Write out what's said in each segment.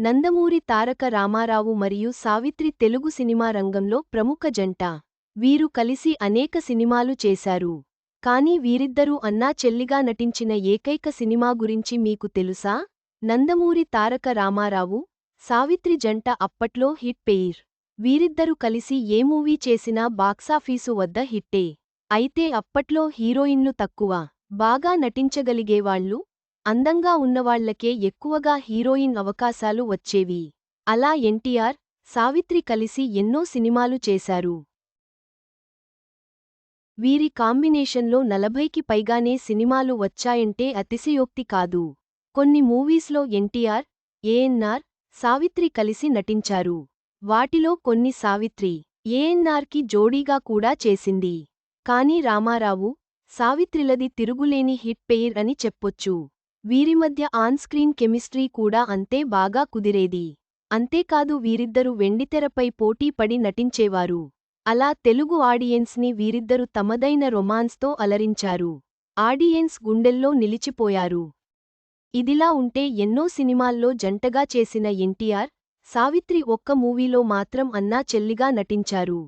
నందమూరి తారక రామారావు మరియు సావిత్రి తెలుగు సినిమా రంగంలో ప్రముఖ జంట. వీరు కలిసి అనేక సినిమాలు చేశారు. కానీ వీరిద్దరూ అన్నా చెల్లిగా నటించిన ఏకైక సినిమా గురించి మీకు తెలుసా? నందమూరి తారక రామారావు సావిత్రి జంట అప్పట్లో హిట్ పెయిర్. వీరిద్దరు కలిసి ఏ మూవీ చేసినా బాక్సాఫీసు వద్ద హిట్టే. అయితే అప్పట్లో హీరోయిన్లు తక్కువ. బాగా నటించగలిగేవాళ్ళు అందంగా ఉన్నవాళ్ళకే ఎక్కువగా హీరోయిన్ అవకాశాలు వచ్చేవి. అలా ఎన్టీఆర్ సావిత్రి కలిసి ఎన్నో సినిమాలు చేశారు. వీరి కాంబినేషన్లో నలభైకి పైగానే సినిమాలు వచ్చాయంటే అతిశయోక్తి కాదు. కొన్ని మూవీస్లో ఎన్టీఆర్ ఏఎన్ఆర్ సావిత్రి కలిసి నటించారు. వాటిలో కొన్ని సావిత్రి ఏఎన్ఆర్కి జోడీగా కూడా చేసింది. కాని రామారావు సావిత్రిలది తిరుగులేని హిట్ పెయిర్ అని చెప్పొచ్చు. వీరి మధ్య ఆన్ స్క్రీన్ కెమిస్ట్రీ కూడా అంతే బాగా కుదిరేది. అంతేకాదు వీరిద్దరు వెండితెరపై పోటీ పడి నటించేవారు. అలా తెలుగు ఆడియన్స్ని వీరిద్దరు తమదైన రొమాన్స్తో అలరించారు. ఆడియన్స్ గుండెల్లో నిలిచిపోయారు. ఇదిలా ఉంటే ఎన్నో సినిమాల్లో జంటగా చేసిన ఎన్టీఆర్ సావిత్రి ఒక్క మూవీలో మాత్రం అన్నా చెల్లిగా నటించారు.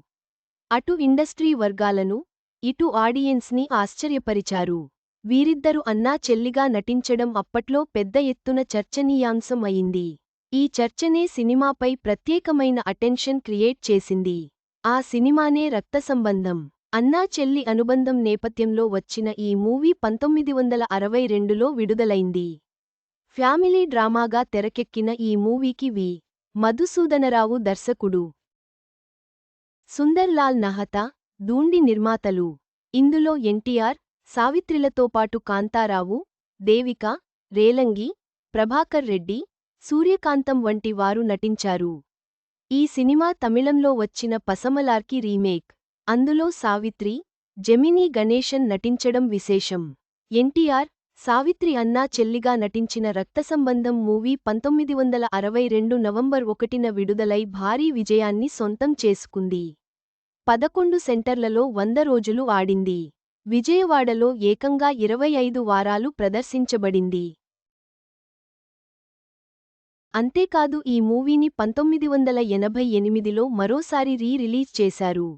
అటు ఇండస్ట్రీ వర్గాలను ఇటు ఆడియన్స్ని ఆశ్చర్యపరిచారు. వీరిద్దరు అన్నా చెల్లిగా నటించడం అప్పట్లో పెద్ద ఎత్తున చర్చనీయాంశం అయింది ఈ చర్చనే సినిమాపై ప్రత్యేకమైన అటెన్షన్ క్రియేట్ చేసింది. ఆ సినిమానే రక్త సంబంధం. అన్నా చెల్లి అనుబంధం నేపథ్యంలో వచ్చిన ఈ మూవీ పంతొమ్మిది వందల అరవై రెండులో విడుదలైంది. ఫ్యామిలీ డ్రామాగా తెరకెక్కిన ఈ మూవీకి వి. మధుసూదనరావు దర్శకుడు. సుందర్లాల్ నహతా దూండి నిర్మాతలు. ఇందులో ఎన్టీఆర్ సావిత్రిలతో పాటు కాంతారావు దేవిక రేలంగి ప్రభాకర్ రెడ్డి సూర్యకాంతం వంటి వారు నటించారు. ఈ సినిమా తమిళంలో వచ్చిన పసమలార్కి రీమేక్. అందులో సావిత్రి జెమినీ గణేశన్ నటించడం విశేషం. ఎన్టీఆర్ సావిత్రి అన్నా చెల్లిగా నటించిన రక్తసంబంధం మూవీ పంతొమ్మిది వందల అరవై రెండు నవంబర్ ఒకటిన విడుదలై భారీ విజయాన్ని సొంతం చేసుకుంది. పదకొండు సెంటర్లలో వంద రోజులు ఆడింది. విజయవాడలో ఏకంగా ఇరవై ఐదు వారాలు ప్రదర్శించబడింది. అంతేకాదు ఈ మూవీని పంతొమ్మిది వందల ఎనభై ఎనిమిదిలో మరోసారి రీ రిలీజ్ చేశారు.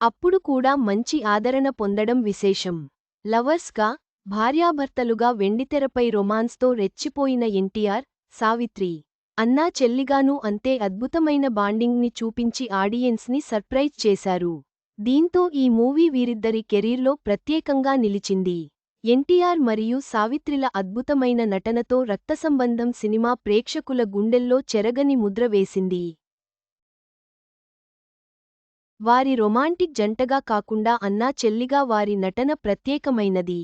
అప్పుడు కూడా మంచి ఆదరణ పొందడం విశేషం. లవర్స్గా భార్యాభర్తలుగా వెండితెరపై రొమాన్స్తో రెచ్చిపోయిన ఎన్టీఆర్ సావిత్రి అన్నా చెల్లిగానూ అంతే అద్భుతమైన బాండింగ్ని చూపించి ఆడియన్స్ని సర్ప్రైజ్ చేశారు. దీంతో ఈ మూవీ వీరిద్దరి కెరీర్లో ప్రత్యేకంగా నిలిచింది. ఎన్టీఆర్ మరియు సావిత్రిల అద్భుతమైన నటనతో రక్తసంబంధం సినిమా ప్రేక్షకుల గుండెల్లో చెరగని ముద్ర వేసింది. వారి రొమాంటిక్ జంటగా కాకుండా అన్నా చెల్లిగా వారి నటన ప్రత్యేకమైనది.